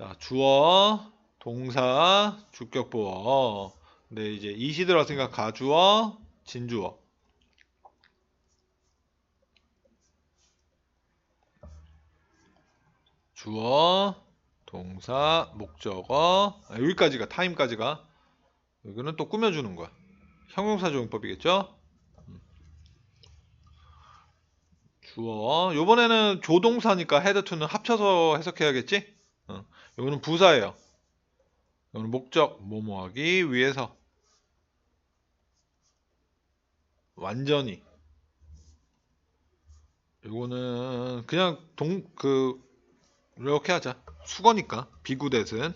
자, 주어, 동사, 주격보어. 근데 이제 이시 들어갔으니까 가주어, 진주어. 주어, 동사, 목적어. 아, 여기까지가 타임까지가. 여기는 또 꾸며주는 거야. 형용사 조용법이겠죠? 음. 주어. 요번에는 조동사니까 헤드 투는 합쳐서 해석해야겠지? 어. 요거는 부사예요. 요거는 목적, 뭐뭐 하기 위해서. 완전히. 요거는 그냥 동, 그, 이렇게 하자. 수거니까. 비구댓은.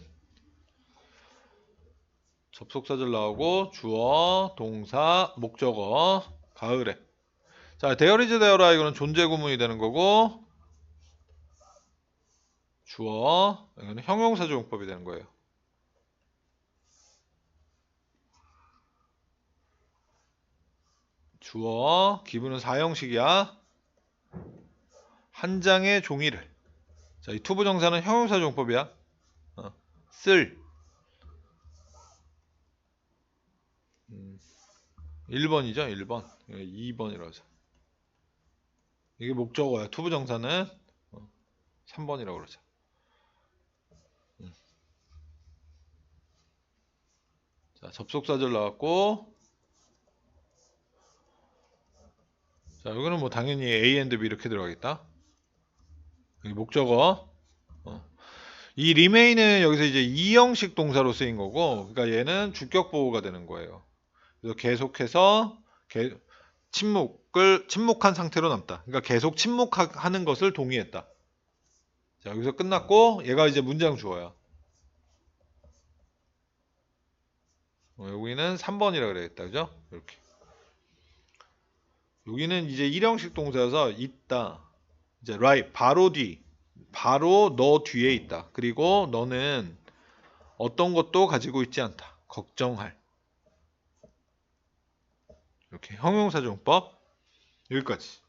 접속사절 나오고 주어, 동사, 목적어, 가을에. 자, 데어리즈 데어라 이거는 존재 구문이 되는 거고 주어, 이거는 형용사 조 용법이 되는 거예요. 주어, 기분은 사형식이야. 한 장의 종이를. 자, 이 투부 정사는 형용사 조용법이야. 어, 쓸. 음, 1번이죠, 1번. 2번이라고 하죠. 이게 목적어야. 투부 정사는 어, 3번이라고 그러죠. 음. 자, 접속사절 나왔고 자, 여기는 뭐 당연히 A and B 이렇게 들어가겠다. 여기 목적어. 어. 이 remain은 여기서 이제 이형식 동사로 쓰인 거고, 그러니까 얘는 주격 보호가 되는 거예요. 그래서 계속해서 개- 침묵을 침묵한 상태로 남다. 그러니까 계속 침묵하는 것을 동의했다. 자, 여기서 끝났고 얘가 이제 문장 주어야. 여기는 3번이라 그래야겠다. 그죠? 이렇게. 여기는 이제 일형식 동사여서 있다. 이제 right 바로 뒤. 바로 너 뒤에 있다. 그리고 너는 어떤 것도 가지고 있지 않다. 걱정할. 이렇게 형용사정법 여기까지.